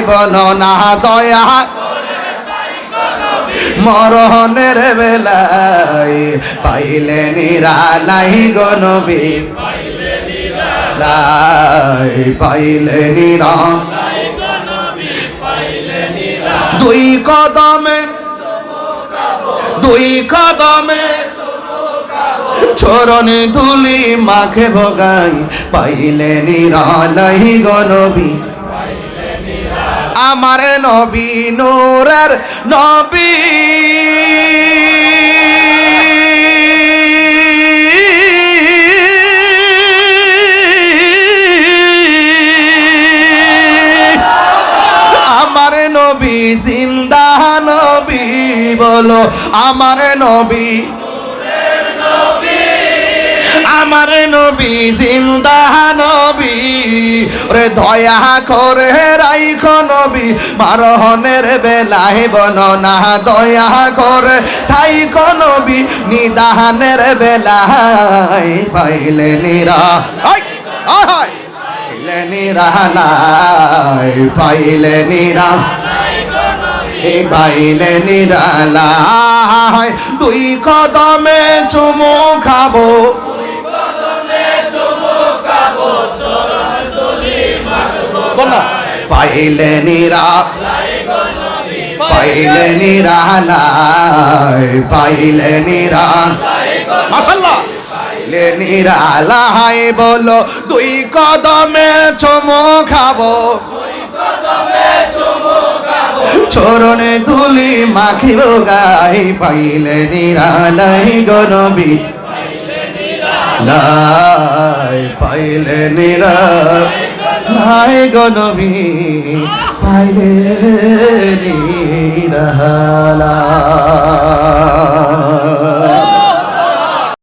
বলো দয়া। মরহনের বেলায় পাইলে নিরালাই গনবী পাইলে দুই কদমে দুই কদমে চরণে ধুলি মাখে ভগাই, পাইলে নিরালাই গনবী আমার নবী নূরের নবী। আমার নবী জিন্দা নবী বলো আমার নবী আমার নবী জিন্দা রে দয়া করে রাইখ নবী মারহনের বেলায় বননা। দয়া করে থাইক নবী নিদানের বেলায় পাইলে নিরা। পাইলে নিরালায় পাইলে নিরা। পাইলে নিরালায় দুই কদমে চুমু খাব। পাইলে নিরা পাইলে নিরালায় পাইলে নিরা মাশাল্লাহ পাইলে নিরালায় বলো দুই কদমে চুমু খাব। চরণে তুলি মাখিব গাই পাইলে নিরালাই গনবী লাই পাইলে নিরা লাই গনবী পাইলে নিরালা